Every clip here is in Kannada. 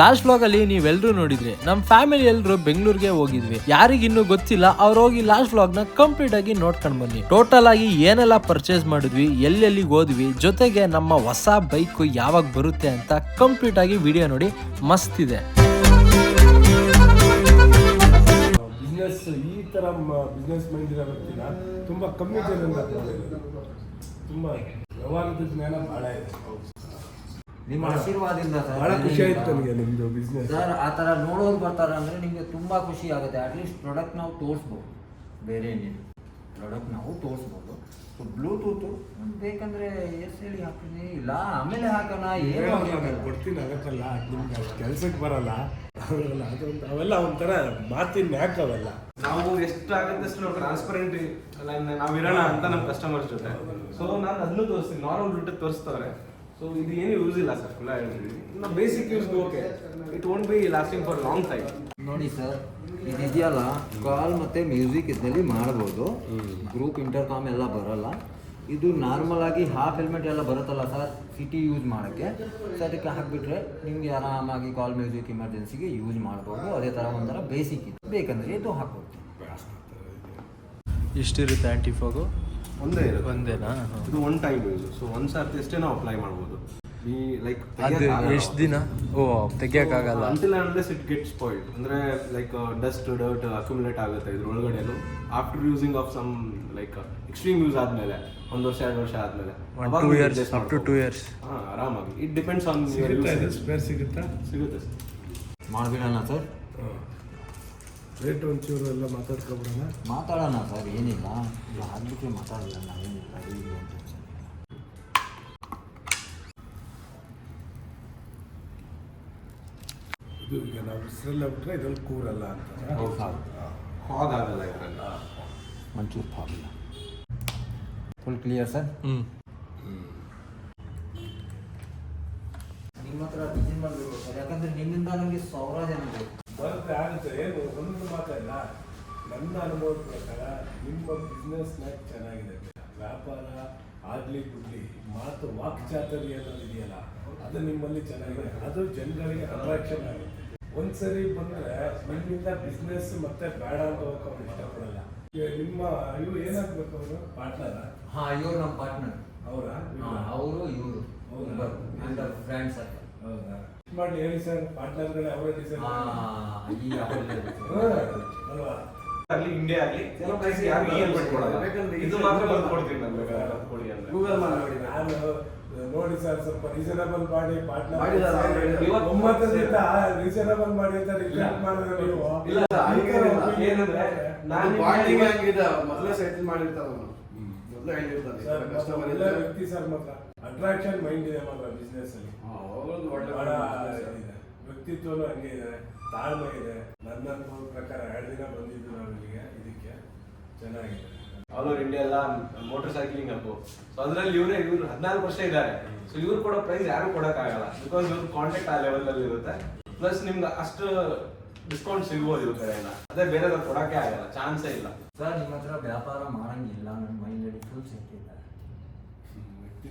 ಲಾಸ್ಟ್ ಬ್ಲಾಗ್ ಅಲ್ಲಿ ನೀವೆಲ್ಲರೂ ನೋಡಿದ್ರಿ ನಮ್ಮ ಫ್ಯಾಮಿಲಿ ಎಲ್ಲರೂ ಬೆಂಗಳೂರಿಗೆ ಹೋಗಿದ್ವಿ. ಯಾರಿಗಿನ್ನೂ ಗೊತ್ತಿಲ್ಲ, ಅವ್ರು ಹೋಗಿ ಲಾಸ್ಟ್ ಬ್ಲಾಗ್ನ ಕಂಪ್ಲೀಟ್ ಆಗಿ ನೋಡ್ಕೊಂಡ್ ಬನ್ನಿ. ಟೋಟಲ್ ಆಗಿ ಏನೆಲ್ಲ ಪರ್ಚೇಸ್ ಮಾಡಿದ್ವಿ ಎಲ್ಲೆಲ್ಲಿ ಹೋದ್ವಿ, ಜೊತೆಗೆ ನಮ್ಮ ಹೊಸ ಬೈಕ್ ಯಾವಾಗ ಬರುತ್ತೆ ಅಂತ ಕಂಪ್ಲೀಟ್ ಆಗಿ ವಿಡಿಯೋ ನೋಡಿ ಮಸ್ತ್ ಇದೆ. ತುಂಬ ಕಮ್ಮಿ ಜನ ತುಂಬಾ. ವ್ಯವಹಾರದ ಜ್ಞಾನ ಬಹಳ ಇದೆ. ನಿಮ್ಮ ಆಶೀರ್ವಾದದಿಂದ ಸರ್ ಭಾಳ ಖುಷಿ ಆಯ್ತು ನನಗೆ ನಿಮ್ಮದು ಬಿಸ್ನೆಸ್ ಸರ್ ಆ ಥರ ನೋಡೋರು ಬರ್ತಾರೆ ಅಂದರೆ ನಿಮಗೆ ತುಂಬ ಖುಷಿ ಆಗುತ್ತೆ. ಅಟ್ಲೀಸ್ಟ್ ಪ್ರಾಡಕ್ಟ್ ನಾವು ತೋರಿಸ್ಬೋದು. ಬೇರೆ ಏನಿಲ್ಲ. ಪ್ರಾಡಕ್ಟ್ ನಾವು ತೋರಿಸ್ಬೋದು. ಸೊ ಬ್ಲೂಟೂತು ಬೇಕಂದ್ರೆ ಎಸ್ ಹೇಳಿ ಹಾಕ್ತೀನಿ. ಇಲ್ಲ ಆಮೇಲೆ ಹಾಕೋಣ. ಏನು ಕೊಡ್ತೀನಿ ಅದಕ್ಕಲ್ಲ. ನಿಮ್ಗೆ ಅಷ್ಟು ಕೆಲ್ಸಕ್ಕೆ ಬರಲ್ಲ. ಅವೆಲ್ಲ ಅದೊಂದು ಅವೆಲ್ಲ ಒಂಥರ ಮಾತಿನ ಯಾಕೆ ಅವೆಲ್ಲ. ನಾವು ಎಷ್ಟು ಆಗುತ್ತೆ ಅಷ್ಟು ನಾವು ಟ್ರಾನ್ಸ್ಪರೆಂಟ್ ನಾವು ಇರೋಣ ಅಂತ ನಮ್ಮ ಕಸ್ಟಮರ್ಸ್ ಜೊತೆ. ಸೊ ನಾನು ಅದನ್ನು ತೋರಿಸ್ತೀನಿ. Normal root ತೋರಿಸ್ತವ್ರೆ. ಸೊ ಇದು ಏನು ಯೂಸ್ ಇಲ್ಲ ಸರ್ ಫುಲ್ಲ ಹೇಳ್ತೀವಿ ನಮ್ಮ basic use okay it won't be lasting for long time ನೋಡಿ ಸರ್ ಇದೆಯಲ್ಲ ಕಾಲ್ ಮತ್ತು ಮ್ಯೂಸಿಕ್ ಇದರಲ್ಲಿ ಮಾಡ್ಬೋದು. ಗ್ರೂಪ್ ಇಂಟರ್ಕಾಮ್ ಎಲ್ಲ ಬರಲ್ಲ. ಇದು ನಾರ್ಮಲ್ ಆಗಿ ಹಾಫ್ ಹೆಲ್ಮೆಟ್ ಎಲ್ಲ ಬರುತ್ತಲ್ಲ ಸರ್ ಸಿಟಿ ಯೂಸ್ ಮಾಡೋಕ್ಕೆ. ಸೊ ಅದಕ್ಕೆ ಹಾಕಿಬಿಟ್ರೆ ನಿಮಗೆ ಆರಾಮಾಗಿ ಕಾಲ್ ಮ್ಯೂಸಿಕ್ ಎಮರ್ಜೆನ್ಸಿಗೆ ಯೂಸ್ ಮಾಡ್ಬೋದು. ಅದೇ ಥರ ಒಂಥರ ಬೇಸಿಕ್ ಇದೆ. ಬೇಕಂದ್ರೆ ಇದು ಹಾಕ್ಬೋದು. ಇಷ್ಟಿರುತ್ತೆ ಆ್ಯಂಟಿಫಾಗು ಫೋಗು ಒಂದೇ ಇರುತ್ತೆ. ಒಂದೇನಾ? ಇದು ಒನ್ ಟೈಮ್ ಯೂಸ್ ಸೊ ಒಂದ್ ಸರ್ತಿ ಅಷ್ಟೇ ನಾವು ಅಪ್ಲೈ ಮಾಡ್ಬೋದು. ಈ ಲೈಕ್ ಅದು ಎಷ್ಟು ದಿನ? ಓ ತೆಗಿಯಕ್ಕಾಗಲ್ಲ until unless it get spoiled ಅಂದ್ರೆ ಲೈಕ್ ಡಸ್ಟ್ ಡರ್ಟ್ ಅಕ್ಯುಮುಲೇಟ್ ಆಗುತ್ತೆ ಇದ್ರ ಒಳಗಡೆನು after using of some like extreme use ಆದ್ಮೇಲೆ ಒಂದು ವರ್ಷ ಎರಡು ವರ್ಷ ಆದಮೇಲೆ two years up to two years ಹಾ ಆರಾಮಾಗಿ. ಇಟ್ ಡಿಪೆಂಡ್ಸ್ ಆನ್ ಸಿಗುತ್ತೆ ಸಿಗುತ್ತಾ? ಸಿಗುತ್ತೆ ಸರ್ ಮಾಡ್ಬಿಡೋಣ ಸರ್ ರೇಟ್ ಒಂಚೂರು ಎಲ್ಲ ಮಾತಾಡ್ಕೊಬಿಡೋಣ. ಮಾತಾಡೋಣ ಸರ್ ಏನಿಲ್ಲ. ಇಲ್ಲ ಹಾಕ್ಬಿಟ್ರೆ ಮಾತಾಡಲ್ಲ ನಾವೇನಿಲ್ಲ ಇಲ್ಲ ಅಂತ. ಇದು ಈಗ ನಾವು ಹೆಸರೆಲ್ಲ ಬಿಟ್ರೆ ಇದ್ರಲ್ಲಿ ಕೂರಲ್ಲ ಅಂತ. ಫಾಗ್ ಆಗಲ್ಲ ಇದ್ರಲ್ಲಿ. ಒಂಚೂರು ಪ್ರಾಬ್ಲಮ್ ಫುಲ್ ಕ್ಲಿಯರ್ ಸರ್ ಹ್ಞೂ ನಿಮ್ಮ ಹತ್ರ ಡಿಸೈನ್ ಮಾಡಬೇಕು ಸರ್. ಯಾಕಂದ್ರೆ ನಿಮ್ಮಿಂದ ನನಗೆ ಸಾವಿರ ಜನ ಬೇಕು ಬರುತ್ತೆ ಆಗುತ್ತೆ ಏನು? ಒಂದು ಮಾತಲ್ಲ ನನ್ನ ಅನುಭವದ ಪ್ರಕಾರ ನಿಮ್ಮ ಬಿಸ್ನೆಸ್ನ ಚೆನ್ನಾಗಿದೆ. ವ್ಯಾಪಾರ ಆಗಲಿ ಬಿಡ್ಲಿ ಮಾತು ವಾಕ್ಚಾತುರ್ಯ ಅನ್ನೋದು ಇದೆಯಲ್ಲ ಅದು ನಿಮ್ಮಲ್ಲಿ ಚೆನ್ನಾಗಿದೆ. ಅದು ಜನಗಳಿಗೆ ಅಟ್ರಾಕ್ಷನ್ ಆಗುತ್ತೆ. ಒಂದ್ಸರಿ ಬಂದ್ರೆ ನಿಮ್ಮಿಂದ ಬಿಸ್ನೆಸ್ ಮತ್ತೆ ಬೇಡ ಅಂತ ಹೋಗಕ್ಕೆ ಅವ್ರು ಇಷ್ಟಪಡಲ್ಲ. ನಿಮ್ಮ ಇವ್ರು ಏನಾಗ್ಬೇಕು ಅವರು? ಪಾರ್ಟ್ನರ? ಹಾ ಇವ್ರು ನಮ್ಮ ಪಾರ್ಟ್ನರ್. ಅವರ? ಅವರು ಇವರು. ಹೌದಾ? ಫ್ರೆಂಡ್ಸ್ ಹೌದಾ? ಮಾಡಿ ಹೇಳಿ ಸರ್ ಪಾರ್ಟ್ನರ್ಗಳೇ ಅವರೇ ಡಿಸೈನ್ ಅಲ್ವಾ? ಆಗಲಿ ಇಂಡಿಯಾ ಆಗ್ಲಿ ಕೆಲವು ಪ್ರೈಸ್ ಯಾರು ಏನು ಬಿಟ್ಕೊಡಲ್ಲ ಇದು ಮಾತ್ರ ಬಂದು ಕೊಡ್ತೀನಿ ನನ್ನ ಪ್ರಕಾರ ಕೊಡಿ ಅಂದ್ರೆ ಗೂಗಲ್ ಮಾಡಿ ನಾನು ನೋಡಿ ಸರ್ ಸ್ವಲ್ಪ ರೀಸನಬಲ್ ಮಾಡಿ ಪಾರ್ಟ್ನರ್ ಒಂಬತ್ತರಿಂದ ರೀಸನಬಲ್ ಮಾಡಿ ಅಂತ ರಿಕ್ವೆಸ್ಟ್ ಮಾಡಿದ್ರೆ ನೀವು. ಇಲ್ಲ, ಅದಕ್ಕೆ ಏನಂದ್ರೆ ನಾನು ಪಾರ್ಟಿಂಗ್ ಆಗಿದ್ದ ಮೊದಲೇ ಸೆಟ್ಲ್ ಮಾಡಿರ್ತಾರ ಅವನು ಮೊದಲೇ ಹೇಳಿರ್ತಾನೆ ಸರ್ ಕಸ್ಟಮರ್ ಎಲ್ಲ ವ್ಯಕ್ತಿ ಸರ್ ಮಾತ್ರ. ಅಟ್ರಾಕ್ಷನ್ ಮೈಂಡ್ ಇದೆ ಮಾತ್ರ ಬಿಸ್ನೆಸ್ ಅಲ್ಲಿ. ವ್ಯಕ್ತಿತ್ವನು ಬಹಳ ಇದೆ. ವ್ಯಕ್ತಿತ್ವನೂ ಹಂಗೆ ಇದೆ. ತಾಳ್ಮೆ ಇದೆ. ನನ್ನ ಅನುಭವದ ಪ್ರಕಾರ ಎರಡು ದಿನ ಬಂದಿದ್ದು ನಾವು ಇಲ್ಲಿಗೆ. ಇದಕ್ಕೆ ಚೆನ್ನಾಗಿದೆ. ಆಲ್ ಓವರ್ ಇಂಡಿಯಾ ಎಲ್ಲ ಮೋಟರ್ ಸೈಕ್ಲಿಂಗ್ ಹಬ್ಬು ಸೊ ಅದರಲ್ಲಿ ಇವರೇ ಇವ್ರು ಹದಿನಾಲ್ಕು ವರ್ಷ ಇದ್ದಾರೆ. ಸೊ ಇವ್ರು ಕೊಡೋ ಪ್ರೈಸ್ ಯಾರು ಕೊಡೋಕ್ಕಾಗಲ್ಲ. ಬಿಕಾಸ್ ಇವ್ರ ಕಾಂಟ್ಯಾಕ್ಟ್ ಆ ಲೆವೆಲ್ ಅಲ್ಲಿ ಇರುತ್ತೆ. ಪ್ಲಸ್ ನಿಮ್ಗೆ ಅಷ್ಟು ಡಿಸ್ಕೌಂಟ್ ಸಿಗ್ಬೋದು ಇವ್ರ ಕಡೆಯಿಂದ. ಅದೇ ಬೇರೆ ಕೊಡಕ್ಕೆ ಆಗಲ್ಲ. ಚಾನ್ಸೇ ಇಲ್ಲ. ಸರ್ ನಿಮ್ಮ ಹತ್ರ ವ್ಯಾಪಾರ ಮಾಡಂಗಿಲ್ಲ. ನನ್ನ ಮೈಂಡಲ್ಲಿ ಫುಲ್ ಸೆಟ್ ಇದೆ ವ್ಯಕ್ತಿ ನೋಡ್ಬಿಟ್ರೆ ನೀವು ಅಲ್ವಾ? ಬೇಡ ನಿಮ್ಮ ಹತ್ರ- ಕ್ಯಾಲ್ಕುಲೇಟ್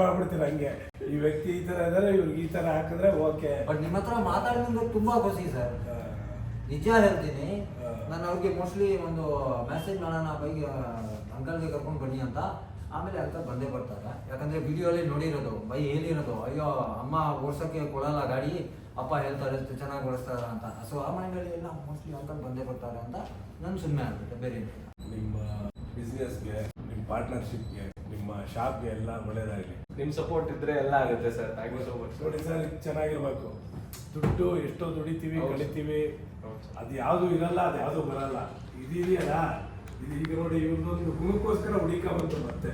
ಮಾಡ್ಬಿಡ್ತೀರಾ? ಹಂಗೆ? ಈ ವ್ಯಕ್ತಿ ಈ ತರ ಇದಾರೆ ಇವ್ರಿಗೆ ಈ ತರ ಹಾಕಿದ್ರೆ ಓಕೆ. ಬಟ್ ನಿಮ್ಮ ಹತ್ರ ಮಾತಾಡಿದ್ರೆ ತುಂಬಾ ಖುಷಿ ಸರ್. ನಿಜ ಹೇಳ್ತೀನಿ. ನಾನು ಅವ್ರಿಗೆ ಮೋಸ್ಟ್ಲಿ ಒಂದು ಮೆಸೇಜ್ ಮಾಡೋಣ ಬೈಗೆ ಅಂಕಲ್ಗೆ ಕರ್ಕೊಂಡು ಬನ್ನಿ ಅಂತ. ಆಮೇಲೆ ಅಂಕಲ್ ಬಂದೇ ಬರ್ತಾರೆ. ಯಾಕಂದ್ರೆ ವಿಡಿಯೋ ಅಲ್ಲಿ ನೋಡಿರೋದು ಬೈ ಹೇಳಿರೋದು ಅಯ್ಯೋ ಅಮ್ಮ ಓಡ್ಸೋಕ್ಕೆ ಕೊಡಲ್ಲ ಗಾಡಿ ಅಪ್ಪ ಹೇಳ್ತಾರೆ ಎಷ್ಟು ಚೆನ್ನಾಗಿ ಓಡಿಸ್ತಾರೆ ಅಂತ. ಸೊ ಆ ಮೈಂಡಲ್ಲಿ ಎಲ್ಲ ಮೋಸ್ಟ್ಲಿ ಅಂಕಲ್ ಬಂದೇ ಬರ್ತಾರೆ ಅಂತ ನಾನು ಸುಮ್ಮನೆ ಆಗ್ಬಿಟ್ಟೆ ಬೇರೆ ನಿಮ್ಮ ಬಿಸ್ನೆಸ್ಗೆ ನಿಮ್ಮ ಪಾರ್ಟ್ನರ್ಶಿಪ್ಗೆ ನಿಮ್ಮ ಶಾಪ್ಗೆ ಎಲ್ಲ ಒಳ್ಳೇದಾಗಲಿ. ನಿಮ್ ಸಪೋರ್ಟ್ ಇದ್ರೆ ಎಲ್ಲ ಆಗುತ್ತೆ sir. Thank you so much ನೋಡಿ ಸರ್ ಇದು ಚೆನ್ನಾಗಿರ್ಬೇಕು. ದುಡ್ಡು ಎಷ್ಟೋ ದುಡಿತೀವಿ ಹೌದು. ಕಳಿತೀವಿ. ಅದು ಯಾವುದು ಇರಲ್ಲ ಅದು ಯಾವುದು ಬರಲ್ಲ. ಇದೆಯಲ್ಲ? ಇದು ಈಗ ನೋಡಿ ಇವ್ರದ್ದೊಂದು ಗುಣಕ್ಕೋಸ್ಕರ ಹುಡುಕ ಬಂತು ಮತ್ತೆ.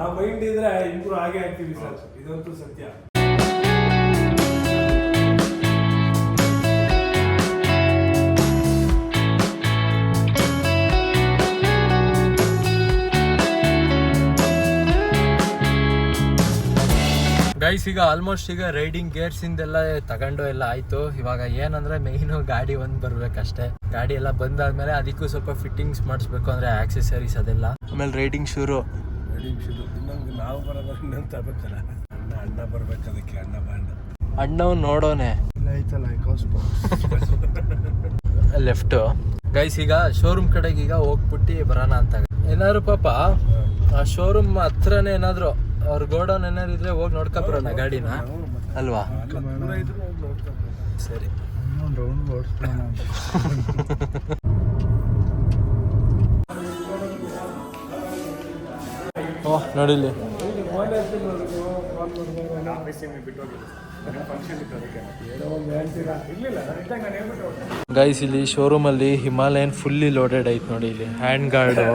ಆ ಮೈಂಡ್ ಇದ್ರೆ ಇಂಪ್ರೂವ್ ಆಗೇ ಆಗ್ತೀವಿ ಸರ್. ಇದಂತೂ ಸತ್ಯ. ಗೈಸ್ ಈಗ ಆಲ್ಮೋಸ್ಟ್ ಈಗ ರೈಡಿಂಗ್ ಗೇರ್ಸ್ ಇಂದೆಲ್ಲ ತಗೊಂಡು ಎಲ್ಲ ಆಯ್ತು. ಇವಾಗ ಏನಂದ್ರೆ ಮೇಯ್ನು ಗಾಡಿ ಒಂದ್ ಬರ್ಬೇಕಷ್ಟೇ. ಗಾಡಿ ಎಲ್ಲ ಬಂದಾದ್ಮೇಲೆ ಅದಕ್ಕೂ ಸ್ವಲ್ಪ ಫಿಟ್ಟಿಂಗ್ಸ್ ಮಾಡಿಸ್ಬೇಕು ಅಂದ್ರೆ ಆಕ್ಸೆಸರೀಸ್ ಅದೆಲ್ಲ. ಆಮೇಲೆ ರೈಡಿಂಗ್ ಶೂರು. ರೈಡಿಂಗ್ ಶುರು. ಇನ್ನೊಂದು ನಾವು ಬರೋದು ಇನ್ನೊಂದು ತಗೋಬೇಕಲ್ಲ ಅಣ್ಣ ಅಣ್ಣ ಬರ್ಬೇಕು ಅದಕ್ಕೆ ಅಣ್ಣ ಬಾಂಡ. ಅಣ್ಣವ್ ನೋಡೋನೆ. ಇಲ್ಲ ಐತಲ್ಲ ಲೆಫ್ಟ್ ಗೈಸ್ ಈಗ ಶೋರೂಮ್ ಕಡೆಗೆ ಈಗ ಹೋಗ್ಬಿಟ್ಟು ಬರೋಣ ಅಂತ. ಏನಾದ್ರು ಪಾಪ ಆ ಶೋರೂಮ್ ಹತ್ರನೇ ಏನಾದ್ರು ಅವ್ರ ಗೋಡೌನ್ ಏನಾದ್ರು ಇದ್ರೆ ಹೋಗಿ ನೋಡ್ಕೊ ಬರೋಣ ಗಾಡಿನ. ಅಲ್ವಾ? ಸರಿ. ಓಹ್ ನೋಡಿಲ್ಲಿ ಗೈಸ್ ಇಲ್ಲಿ ಶೋರೂಮ್ ಅಲ್ಲಿ ಹಿಮಾಲಯನ್ ಫುಲ್ಲಿ ಲೋಡೆಡ್ ಐತೆ ನೋಡಿ ಇಲ್ಲಿ. Hand guard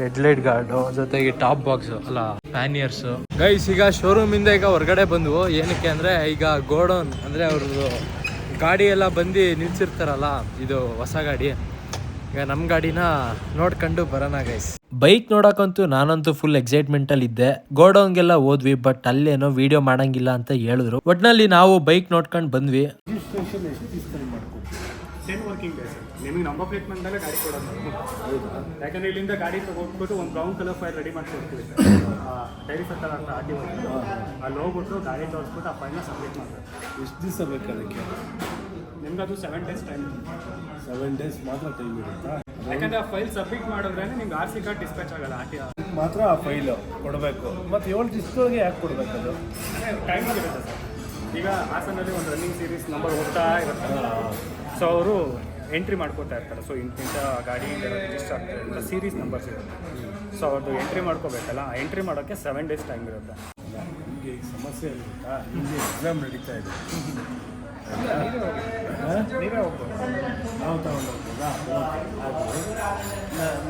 head light guard ಜೊತೆಗೆ ಟಾಪ್ ಬಾಕ್ಸ್ ಅಲ್ಲ ಪ್ಯಾನಿಯರ್ಸ್ ಗೈಸ್ ಈಗ ಶೋರೂಮ್ ಇಂದ ಈಗ ಹೊರಗಡೆ ಬಂದ್ವು. ಏನಕ್ಕೆ ಅಂದ್ರೆ, ಈಗ ಗೋಡೌನ್ ಅಂದ್ರೆ ಅವ್ರದ್ದು ಗಾಡಿ ಎಲ್ಲ ಬಂದು ನಿಲ್ಸಿರ್ತಾರಲ್ಲ, ಇದು ಹೊಸ ಗಾಡಿ. ಈಗ ನಮ್ಮ ಗಾಡಿನ ನೋಡ್ಕೊಂಡು ಬರೋಣ ಗೈಸ್ ಬೈಕ್ ನೋಡಕ್ಕಂತೂ ನಾನಂತೂ ಫುಲ್ ಎಕ್ಸೈಟ್ಮೆಂಟ್ ಅಲ್ಲಿ ಇದ್ದೆ. ಗೋಡೌನ್ಗೆಲ್ಲ ಹೋದ್ವಿ ಬಟ್ ಅಲ್ಲೇನೋ ವಿಡಿಯೋ ಮಾಡಂಗಿಲ್ಲ ಅಂತ ಹೇಳಿದ್ರು. ಒಟ್ನಲ್ಲಿ ನಾವು ಬೈಕ್ ನೋಡ್ಕೊಂಡು ಬಂದ್ವಿ. ರಿಜಿಸ್ಟ್ರೇಷನ್ ಎಷ್ಟು ದಿವಸದಲ್ಲಿ ಮಾಡ್ಕೊಡ್ತೀವಿ ಟೆನ್ ವರ್ಕಿಂಗ್ ಡೇಸ್ ನಿಮಗೆ ನಂಬರ್ ಪ್ಲೇಟ್ ಬಂದಮೇಲೆ ಗಾಡಿ ಕೊಡೋದು. ನಾವು ಯಾಕಂದ್ರೆ ಇಲ್ಲಿಂದ ಗಾಡಿ ತಗೊಂಡ್ಬಿಟ್ಟು ಒಂದು ಬ್ರೌನ್ ಕಲರ್ ಫೈಲ್ ರೆಡಿ ಮಾಡ್ಕೊಡ್ತೀವಿ ಡೈರಿ ಸರ್ಕಾರ ಅಂತ ಆಗಿ ಅಲ್ಲಿ ಹೋಗ್ಬಿಟ್ಟು ಗಾಡಿ ತೋರಿಸ್ಬಿಟ್ಟು ಆ ಫೈಲ್ನ ಸಬ್ಮಿಟ್ ಮಾಡ್ತಾರೆ. ಎಷ್ಟು ದಿವಸ ಬೇಕು ಅದಕ್ಕೆ? ನಿಮ್ಗೆ ಅದು seven days time seven days ಮಾತ್ರ ಟೈಮ್ ಇರುತ್ತಾ? ಯಾಕಂದ್ರೆ ಆ ಫೈಲ್ ಸಬ್ಮಿಟ್ ಮಾಡಿದ್ರೆ ನಿಮ್ಗೆ ಆರ್ ಸಿ ಕಾರ್ಡ್ ಡಿಸ್ಪ್ಯಾಚ್ ಆಗಲ್ಲ ಆರ್ ಟಿ ಮಾತ್ರ ಆ ಫೈಲು ಕೊಡಬೇಕು. ಮತ್ತು ಏಳು ದಿವಸದೊಳಗೆ ಯಾಕೆ ಕೊಡಬೇಕು ಅದು? ಟೈಮಿಂಗ್ ಇರುತ್ತೆ ಸರ್. ಈಗ ಹಾಸನಲ್ಲಿ ಒಂದು ರನ್ನಿಂಗ್ ಸೀರೀಸ್ ನಂಬರ್ ಹೋಗ್ತಾ ಇರುತ್ತೆ. ಸೊ ಅವರು ಎಂಟ್ರಿ ಮಾಡ್ಕೋತಾ ಇರ್ತಾರೆ. ಸೊ ಇಂತಿಂಥ ಗಾಡಿ ರಿಜಿಸ್ಟರ್ ಆಗ್ತಾರೆ ಅಂತ ಸೀರೀಸ್ ನಂಬರ್ಸ್ ಇರುತ್ತೆ. ಸೊ ಅವ್ರದ್ದು ಎಂಟ್ರಿ ಮಾಡ್ಕೋಬೇಕಲ್ಲ ಆ ಎಂಟ್ರಿ ಮಾಡೋಕ್ಕೆ ಸೆವೆನ್ ಡೇಸ್ ಟೈಮ್ ಇರುತ್ತೆ. ನಿಮಗೆ ಸಮಸ್ಯೆ ಇರುತ್ತಾ ನಿಮಗೆ ಎಕ್ಸಾಮ್ ನಡೀತಾ ಇದೆ. ನೀವೇ ತಗೊಂಡು ಹೋಗ್ಬೋದಾ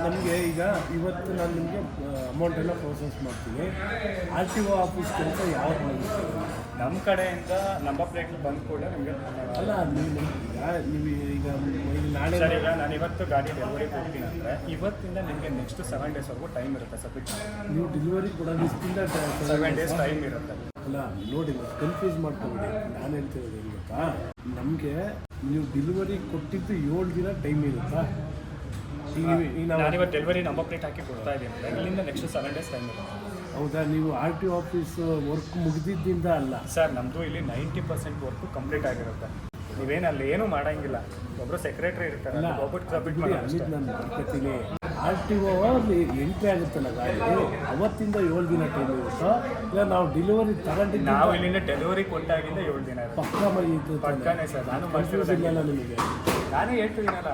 ನಮಗೆ ಈಗ ಇವತ್ತು ನಾನು ನಿಮಗೆ ಅಮೌಂಟ್ ಎಲ್ಲ ಪ್ರೋಸೆಸ್ ಮಾಡ್ತೀನಿ. ಆರ್ ಟಿ ಒ ಆಫೀಸ್ ಕೆಲಸ ಯಾವಾಗ ನಮ್ಮ ಕಡೆಯಿಂದ ನಂಬರ್ ಪ್ಲೇಟ್ ಬಂದ ಕೂಡ ನಿಮಗೆ ಅಲ್ಲ ನೀವು ನೀವು ಈಗ ನಾಳೆ ಸರ್ ಈಗ ನಾನು ಇವತ್ತು ಗಾಡಿ ಡೆಲಿವರಿ ಕೊಡ್ತೀನಿ ಅಂದರೆ ಇವತ್ತಿಂದ ನಿಮಗೆ ನೆಕ್ಸ್ಟ್ ಸೆವೆನ್ ಡೇಸ್ವರೆಗೂ ಟೈಮ್ ಇರುತ್ತೆ ಸಬ್ಮಿಟ್ ನೀವು ಡೆಲಿವರಿ ಕೊಡೋದು ಇಷ್ಟಿಂದ ಸೆವೆನ್ ಡೇಸ್ ಟೈಮ್ ಇರುತ್ತೆ. ಅಲ್ಲ ನೋಡಿ ಕನ್ಫ್ಯೂಸ್ ಮಾಡ್ಕೊಬೇಡಿ. ನಾನು ಹೇಳ್ತಿರೋದು ಏನು ಗೊತ್ತಾ ನಮಗೆ ನೀವು ಡೆಲಿವರಿ ಕೊಟ್ಟಿದ್ದು ಏಳು ದಿನ ಟೈಮ್ ಇರುತ್ತಾ? ಈಗ ಈಗ ನಾನು ಇವತ್ತು ಡೆಲಿವರಿ ನಂಬರ್ ಪ್ಲೇಟ್ ಹಾಕಿ ಕೊಡ್ತಾ ಇದ್ದೀನಿ. ಇಲ್ಲಿಂದ ನೆಕ್ಸ್ಟ್ ಸೆವೆನ್ ಡೇಸ್ ಟೈಮ್ ಇರುತ್ತೆ. ಹೌದಾ? ನೀವು ಆರ್ ಟಿ ಆಫೀಸ್ ವರ್ಕ್ ಮುಗಿದಿದ್ದಿಂದ ಅಲ್ಲ? ಸರ್ ನಮ್ಮದು ಇಲ್ಲಿ ನೈಂಟಿ ಪರ್ಸೆಂಟ್ ವರ್ಕು ಕಂಪ್ಲೀಟ್ ಆಗಿರುತ್ತೆ. ನೀವೇನು ಅಲ್ಲಿ ಏನೂ ಮಾಡಂಗಿಲ್ಲ. ಒಬ್ಬರು ಸೆಕ್ರೆಟರಿ ಇರ್ತಾರೆ ಒಬ್ಬಟ್ಟು ಸಬ್ಮಿಟ್ ಮಾಡಿ ನಾನು ಬರ್ಕೊತೀನಿ ಆರ್ ಟಿ ಒ ಅಲ್ಲಿ ಎಂಟ್ರಿ ಆಗುತ್ತಲ್ಲ ಗಾಡಿ? ಅವತ್ತಿಂದ ಏಳು ದಿನ ಟೈಮ್ ಇರುತ್ತೋ ಇಲ್ಲ ನಾವು ಡೆಲಿವರಿ ತಗೊಂಡಿದ್ದೆ ನಾವು ಇಲ್ಲಿಂದ ಡೆಲಿವರಿ ಕೊಟ್ಟಾಗಿಂದ ಏಳು ದಿನ ಪಕ್ಕ ಮೈ ಇದು ಪಕ್ಕನೇ ಸರ್ ನಾನು ಬಸ್ ಬರ್ತಿರೋದು ಇಲ್ಲ ನಿಮಗೆ? ನಾನೇ ಹೇಳ್ತಿದ್ದೀನಲ್ಲ.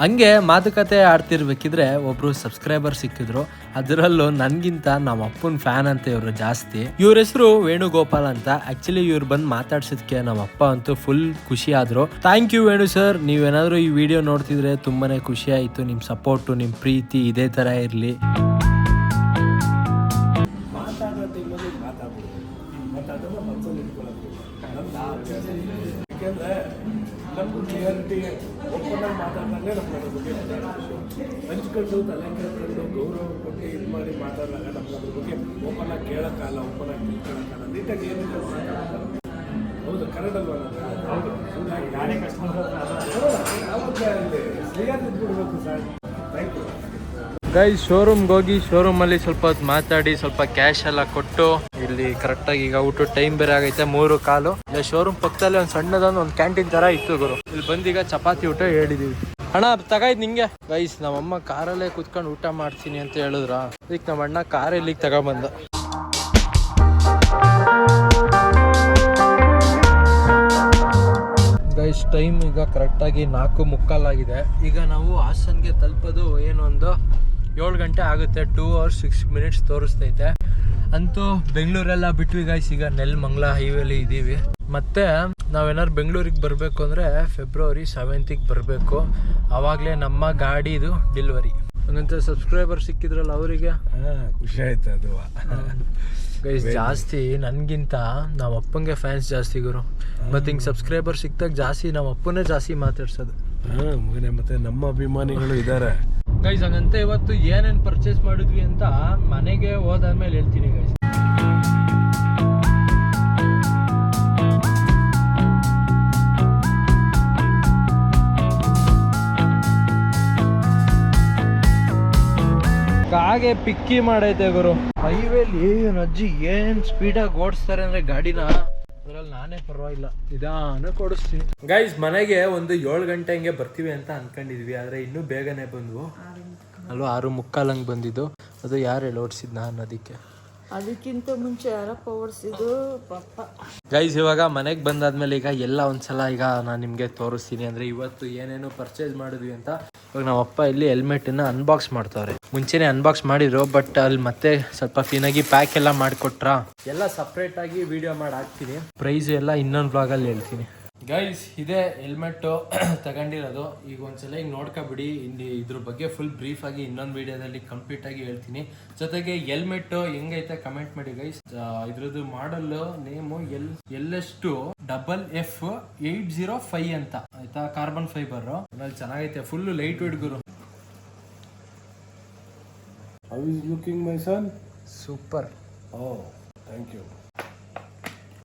ಹಂಗೆ ಮಾತುಕತೆ ಆಡ್ತಿರ್ಬೇಕಿದ್ರೆ ಒಬ್ರು ಸಬ್ಸ್ಕ್ರೈಬರ್ ಸಿಕ್ಕಿದ್ರು. ಅದರಲ್ಲೂ ನನ್ಗಿಂತ ನಮ್ಮ ಅಪ್ಪನ ಫ್ಯಾನ್ ಅಂತ ಇವರು ಜಾಸ್ತಿ. ಇವ್ರ ಹೆಸರು ವೇಣುಗೋಪಾಲ್ ಅಂತ. ಆಕ್ಚುಲಿ ಇವ್ರು ಬಂದು ಮಾತಾಡ್ಸಿದ್ಕೆ ನಮ್ಮ ಅಪ್ಪ ಅಂತೂ ಫುಲ್ ಖುಷಿ ಆದ್ರು. ಥ್ಯಾಂಕ್ ಯು ವೇಣು ಸರ್ ನೀವೇನಾದ್ರೂ ಈ ವಿಡಿಯೋ ನೋಡ್ತಿದ್ರೆ ತುಂಬಾನೇ ಖುಷಿ ಆಯ್ತು. ನಿಮ್ ಸಪೋರ್ಟು ನಿಮ್ ಪ್ರೀತಿ ಇದೇ ತರ ಇರ್ಲಿ. ನಮ್ಮ. ಯಾಕೆಂದ್ರೆ ನಮ್ದು ಕ್ಲಿಯರಿಟಿ ಒಪ್ಪಂದ ಮಾತಾಡಿದಾಗಲೇ ನಮ್ಗೆ ಅದ್ರ ಬಗ್ಗೆ. ಹಂಚ್ಕೊಂಡು ತಲೆ ಕೇಳ್ಕೊಂಡು ಗೌರವ ಕೊಟ್ಟು ಇದು ಮಾಡಿ ಮಾತಾಡಿದಾಗ ನಮ್ಗೆ ಅದ್ರ ಬಗ್ಗೆ ಓಪನ್ ಆಗಿ ಕೇಳೋಕ್ಕಲ್ಲ ಓಪನ್ ಆಗಿ ತಿಳ್ಕೊಳಕ್ಕಲ್ಲ ನೀಟಾಗಿ ಏನಿದೆ ಹೌದು ಕನ್ನಡ ಹೌದು ನಾನೇ ಕಸ್ಟಮರ್ ಕ್ಲಿಯರ್ ಇದ್ಬಿಡ್ಬೇಕು ಸರ್ ಥ್ಯಾಂಕ್ ಯು ಗೈ ಶೋರೂಮ್ಗೆ ಹೋಗಿ ಶೋರೂಮಲ್ಲಿ ಸ್ವಲ್ಪ ಹೊತ್ತು ಮಾತಾಡಿ ಸ್ವಲ್ಪ ಕ್ಯಾಶ್ ಎಲ್ಲ ಕೊಟ್ಟು ಇಲ್ಲಿ ಕರೆಕ್ಟಾಗಿ ಈಗ ಊಟ ಟೈಮ್ ಬೇರೆ ಆಗೈತೆ ಮೂರು ಕಾಲು. ಇಲ್ಲ ಶೋರೂಮ್ ಪಕ್ಕದಲ್ಲಿ ಒಂದು ಸಣ್ಣದೊಂದು ಒಂದು ಕ್ಯಾಂಟೀನ್ ತರ ಇತ್ತು ಗುರು. ಇಲ್ಲಿ ಬಂದೀಗ ಚಪಾತಿ ಊಟ ಹೇಳಿದೀವಿ. ಅಣ್ಣ ತಗಾಯ್ತು ನಿಂಗೆ? ಗೈಸ್ ನಮ್ಮಮ್ಮ ಕಾರಲ್ಲೇ ಕುತ್ಕೊಂಡು ಊಟ ಮಾಡ್ತೀನಿ ಅಂತ ಹೇಳಿದ್ರ? ಅದಕ್ಕೆ ನಮ್ಮ ಅಣ್ಣ ಕಾರ್ ಇಲ್ಲಿಗೆ ತಗೊಂಬಂದ? ಗೈಸ್ ಟೈಮ್ ಈಗ ಕರೆಕ್ಟಾಗಿ ನಾಲ್ಕು ಮುಕ್ಕಾಲಾಗಿದೆ. ಈಗ ನಾವು ಹಾಸನ್ಗೆ ತಲುಪೋದು ಏನೊಂದು ಏಳು ಗಂಟೆ ಆಗುತ್ತೆ ಟೂ ಅವರ್ಸ್ ಸಿಕ್ಸ್ ಮಿನಿಟ್ಸ್ ತೋರಿಸ್ತೈತೆ. ಅಂತೂ ಬೆಂಗಳೂರೆಲ್ಲ ಬಿಟ್ವಿ ಗಾಯ್ಸ್ ಈಗ ನೆಲ್ಮಂಗ್ಲ ಹೈವೇಲಿ ಇದ್ದೀವಿ ಮತ್ತೆ ನಾವೇನಾದ್ರು ಬೆಂಗಳೂರಿಗೆ ಬರಬೇಕು ಅಂದರೆ ಫೆಬ್ರವರಿ ಸೆವೆಂತಿಗೆ ಬರಬೇಕು. ಆವಾಗಲೇ ನಮ್ಮ ಗಾಡಿದು ಡೆಲಿವರಿ ಹಂಗಂತ ಸಬ್ಸ್ಕ್ರೈಬರ್ ಸಿಕ್ಕಿದ್ರಲ್ಲ ಅವರಿಗೆ? ಖುಷಿ ಆಯ್ತು ಅದು. ಗೈಸ್ ಜಾಸ್ತಿ ನನ್ಗಿಂತ ನಮ್ಮ ಅಪ್ಪಂಗೆ ಫ್ಯಾನ್ಸ್ ಜಾಸ್ತಿ ಗುರು. ಮತ್ತು ಹಿಂಗೆ ಸಬ್ಸ್ಕ್ರೈಬರ್ ಸಿಕ್ತಾಗ ಜಾಸ್ತಿ ನಮ್ಮ ಅಪ್ಪನೇ ಜಾಸ್ತಿ ಮಾತಾಡ್ಸೋದು. ಹಾಂ ಮಗನೇ ಮತ್ತೆ ನಮ್ಮ ಅಭಿಮಾನಿಗಳು ಇದ್ದಾರೆ ಗೈಸ್ ಹಂಗಂತ ಇವತ್ತು ಏನೇನು ಪರ್ಚೇಸ್ ಮಾಡಿದ್ವಿ ಅಂತ ಮನೆಗೆ ಹೋದಾದ್ಮೇಲೆ ಹೇಳ್ತೀನಿ ಗೈಸ್ ಕಾಗೆ ಪಿಕ್ಕಿ ಮಾಡೈತೆ ಗುರು. ಹೈವೇಲಿ ಅಜ್ಜಿ ಏನ್ ಸ್ಪೀಡಾಗಿ ಓಡಿಸ್ತಾರೆ ಅಂದ್ರೆ ಗಾಡಿನ? ಅದ್ರಲ್ಲಿ ನಾನೇ ಪರವಾಗಿಲ್ಲ. ನಿಧಾನ ಕೊಡಿಸ್ತೀನಿ. ಗೈಸ್ ಮನೆಗೆ ಒಂದು ಏಳು ಗಂಟೆ ಹಂಗೆ ಬರ್ತೀವಿ ಅಂತ ಅನ್ಕೊಂಡಿದ್ವಿ ಆದ್ರೆ ಇನ್ನೂ ಬೇಗನೆ ಬಂದ್ವು. ಅಲ್ವಾ ಆರು ಮುಕ್ಕಾಲಂಗೆ ಬಂದಿದ್ದು? ಅದು ಯಾರು ಹೇಳಿ ಓಡಿಸಿದ್ ನಾನು ಅದಕ್ಕೆ ಅದಕ್ಕಿಂತ ಮುಂಚೆ ಯಾರಪ್ಪ ಓಡಿಸಿದ್ದು ಪಾಪ. ಗೈಸ್ ಇವಾಗ ಮನೆಗೆ ಬಂದಾದ್ಮೇಲೆ ಈಗ ಎಲ್ಲ ಒಂದ್ಸಲ ಈಗ ನಾನು ನಿಮಗೆ ತೋರಿಸ್ತೀನಿ. ಅಂದ್ರೆ ಇವತ್ತು ಏನೇನು ಪರ್ಚೇಸ್ ಮಾಡಿದ್ವಿ ಅಂತ. ಇವಾಗ ನಮ್ಮ ಅಪ್ಪ ಇಲ್ಲಿ ಹೆಲ್ಮೆಟನ್ನು ಅನ್ಬಾಕ್ಸ್ ಮಾಡ್ತಾವ್ರೆ ಮುಂಚೆನೆ ಅನ್ಬಾಕ್ಸ್ ಮಾಡಿದ್ರು ಬಟ್ ಅಲ್ಲಿ ಮತ್ತೆ ಸ್ವಲ್ಪ ಕ್ಲೀನಾಗಿ ಪ್ಯಾಕ್ ಎಲ್ಲ ಮಾಡಿಕೊಟ್ರ? ಎಲ್ಲ ಸಪ್ರೇಟಾಗಿ ವಿಡಿಯೋ ಮಾಡಿ ಹಾಕ್ತೀನಿ. ಪ್ರೈಸ್ ಎಲ್ಲ ಇನ್ನೊಂದು ಬ್ಲಾಗಲ್ಲಿ ಹೇಳ್ತೀನಿ. ಗೈಸ್ ಇದೇ ಹೆಲ್ಮೆಟ್ ತಗೊಂಡಿರೋದು. ಈಗ ಒಂದ್ಸಲ ಈಗ ನೋಡ್ಕೊಬಿಡಿ. ಇಲ್ಲಿ ಇದ್ರ ಬಗ್ಗೆ ಫುಲ್ ಬ್ರೀಫ್ ಆಗಿ ಇನ್ನೊಂದು ವಿಡಿಯೋದಲ್ಲಿ ಕಂಪ್ಲೀಟ್ ಆಗಿ ಹೇಳ್ತೀನಿ. ಜೊತೆಗೆ ಹೆಲ್ಮೆಟ್ ಹೆಂಗೈತೆ ಕಮೆಂಟ್ ಮಾಡಿ ಗೈಸ್ ಇದ್ರದ್ದು model name L ಎಲ್ಲೆಷ್ಟು double F eight zero five ಅಂತ. ಆಯ್ತಾ? ಕಾರ್ಬನ್ ಫೈಬರ್ ಆಮೇಲೆ ಚೆನ್ನಾಗೈತೆ. Full light weight Guru. How is looking my son super oh thank you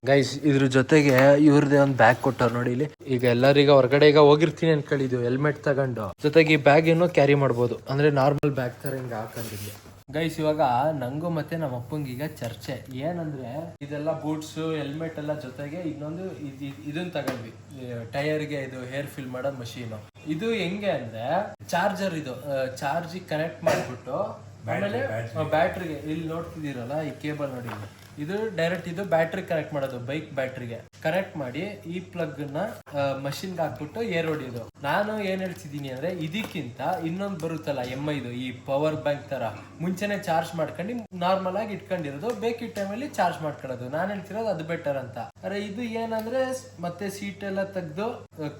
guys ಇದ್ರ ಜೊತೆಗೆ ಇವ್ರದೇ ಒಂದು ಬ್ಯಾಗ್ ಕೊಟ್ಟವ್ರು ನೋಡಿ ಇಲ್ಲಿ. ಈಗ ಎಲ್ಲರಿಗ ಹೊರಗಡೆ ಈಗ ಹೋಗಿರ್ತೀನಿ ಅನ್ಕೊಂಡಿದ್ವಿ ಹೆಲ್ಮೆಟ್ ತಗೊಂಡು. ಜೊತೆಗೆ ಈ ಬ್ಯಾಗ್ ಏನು ಕ್ಯಾರಿ ಮಾಡ್ಬೋದು. ಅಂದ್ರೆ ನಾರ್ಮಲ್ ಬ್ಯಾಗ್ ತರ ಹಿಂಗ ಹಾಕೊಂಡಿದ್ವಿ ಗೈಸ್ ಇವಾಗ ನಂಗು ಮತ್ತೆ ನಮ್ಮ ಅಪ್ಪಂಗೆ ಈಗ ಚರ್ಚೆ. ಏನಂದ್ರೆ ಇದೆಲ್ಲ ಬೂಟ್ಸ್ ಹೆಲ್ಮೆಟ್ ಎಲ್ಲ ಜೊತೆಗೆ ಇನ್ನೊಂದು ಇದ್- ಇದ್- ಇದನ್ನ ತಗೊಂಡ್ವಿ. ಟೈರ್ಗೆ ಇದು ಹೇರ್ ಫಿಲ್ ಮಾಡೋ ಮಷೀನ್ ಇದು ಹೆಂಗೆ ಅಂದ್ರೆ ಚಾರ್ಜರ್ ಇದು ಚಾರ್ಜ್ ಕನೆಕ್ಟ್ ಮಾಡ್ಬಿಟ್ಟು ಆಮೇಲೆ ಬ್ಯಾಟ್ರಿಗೆ ಇಲ್ಲಿ ನೋಡ್ತಿದ್ದೀರಲ್ಲ ಈ ಕೇಬಲ್ ನೋಡಿ. ಇದು ಡೈರೆಕ್ಟ್ ಇದು ಬ್ಯಾಟ್ರಿ ಕನೆಕ್ಟ್ ಮಾಡೋದು ಬೈಕ್ ಬ್ಯಾಟ್ರಿಗೆ ಕನೆಕ್ಟ್ ಮಾಡಿ ಈ ಪ್ಲಗ್ನ ಮಷಿನ್ಗೆ ಹಾಕ್ಬಿಟ್ಟು ಏರ್ ಹೊಡಿಯೋದು. ನಾನು ಏನ್ ಹೇಳ್ತಿದ್ದೀನಿ ಅಂದ್ರೆ ಇದಕ್ಕಿಂತ ಇನ್ನೊಂದು ಬರುತ್ತಲ್ಲ ಎಂ ಐದು, ಈ ಪವರ್ ಬ್ಯಾಂಕ್ ತರ. ಮುಂಚೆನೆ ಚಾರ್ಜ್ ಮಾಡ್ಕೊಂಡು ನಾರ್ಮಲ್ ಆಗಿ ಇಟ್ಕೊಂಡಿರೋದು, ಬೇಕಿದ್ದ ಟೈಮಲ್ಲಿ ಚಾರ್ಜ್ ಮಾಡ್ಕೊಳ್ಳೋದು. ನಾನು ಹೇಳ್ತಿರೋದು ಅದು ಬೆಟರ್ ಅಂತ. ಅರೆ, ಇದು ಏನಂದ್ರೆ ಮತ್ತೆ ಸೀಟ್ ಎಲ್ಲ ತೆಗ್ದು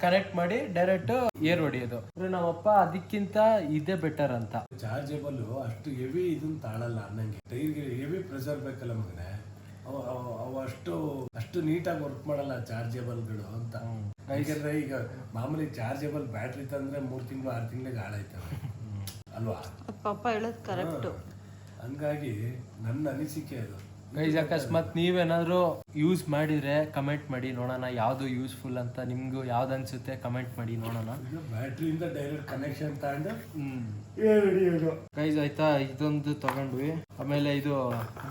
ಕನೆಕ್ಟ್ ಮಾಡಿ ಡೈರೆಕ್ಟ್ ಏರ್ ಹೊಡಿಯೋದು. ನಮ್ಮಪ್ಪ ಅದಕ್ಕಿಂತ ಇದೇ ಬೆಟರ್ ಅಂತ. ಚಾರ್ಜೇಬಲ್ ಅಷ್ಟು ಹೆವಿ ಇದನ್ನ ತಾಳಲ್ಲ ಅನ್ನಂಗೆ ಹೆವಿ ಪ್ರೆಷರ್ ಬೇಕಲ್ಲ ಮಗನೆ. ಅವು ಅಷ್ಟು ಅಷ್ಟು ನೀಟಾಗಿ ವರ್ಕ್ ಮಾಡಲ್ಲ ಚಾರ್ಜೇಬಲ್ಗಳು ಅಂತ. ಯಾಕೆಂದ್ರೆ ಈಗ ಮಾಮೂಲಿ ಚಾರ್ಜೇಬಲ್ ಬ್ಯಾಟ್ರಿ ತಂದ್ರೆ ಮೂರು ತಿಂಗಳು ಆರು ತಿಂಗಳಿಗೆ ಹಾಳಾಯ್ತವೆ. ಅಲ್ವಾ? ಪಾಪ ಹೇಳೋದು ಕರೆಕ್ಟ್ ಹಂಗಾಗಿ ನನ್ನ ಅನಿಸಿಕೆ ಅದು. ಗೈಸ್ ಅಕಸ್ಮಾತ್ ನೀವೇನಾದ್ರು ಯೂಸ್ ಮಾಡಿದ್ರೆ ಕಮೆಂಟ್ ಮಾಡಿ ನೋಡೋಣ ಯಾವ್ದು ಯೂಸ್ಫುಲ್ ಅಂತ ನಿಮ್ಗೂ ಯಾವ್ದು ಅನ್ಸುತ್ತೆ ಕಮೆಂಟ್ ಮಾಡಿ ನೋಡೋಣ. ಇದು ಬ್ಯಾಟ್ರಿಯಿಂದ ಡೈರೆಕ್ಟ್ ಕನೆಕ್ಷನ್ ತಗೊಂಡು ಗೈಸ್ ಆಯ್ತಾ? ಇದೊಂದು ತಗೊಂಡ್ವಿ. ಆಮೇಲೆ ಇದು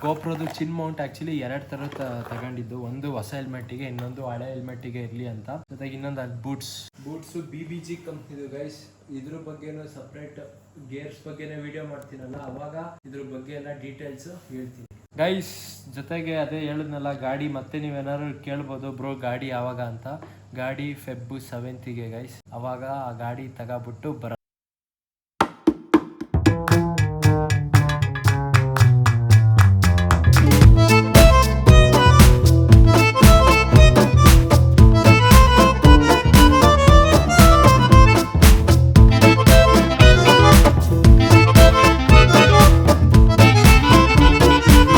ಗೋಪ್ರದು ಚಿನ್ ಮೌಂಟ್ ಆಕ್ಚುಲಿ ಎರಡ್ ತರ ತಗೊಂಡಿದ್ದು. ಒಂದು ಹೊಸ ಹೆಲ್ಮೆಟ್ಗೆ ಇನ್ನೊಂದು ಹಳೆ ಹೆಲ್ಮೆಟ್ಗೆ ಇರ್ಲಿ ಅಂತ. ಜೊತೆಗೆ ಇನ್ನೊಂದು boots boots B B G ಕಂಪ್ನಿದು ಗೈಸ್ ಇದ್ರ ಬಗ್ಗೆನೂ ಸಪ್ರೇಟ್ ಗೇರ್ಸ್ ಬಗ್ಗೆನೇ ವಿಡಿಯೋ ಮಾಡ್ತೀನಲ್ಲ, ಅವಾಗ ಇದ್ರ ಬಗ್ಗೆ ಎಲ್ಲ ಡೀಟೇಲ್ಸ್ ಹೇಳ್ತೀನಿ. ಗೈಸ್ ಜೊತೆಗೆ ಅದೇ ಹೇಳಿದ್ನಲ್ಲ, ಗಾಡಿ ಮತ್ತೆ ನೀವೇನಾದ್ರು ಕೇಳ್ಬೋದು ಬ್ರೋ ಗಾಡಿ ಯಾವಾಗ ಅಂತ. ಗಾಡಿ ಫೆಬ್ ಸೆವೆಂತಿಗೆ ಗೈಸ್ ಅವಾಗ ಆ ಗಾಡಿ ತಗೊಬಿಟ್ಟು ಬರ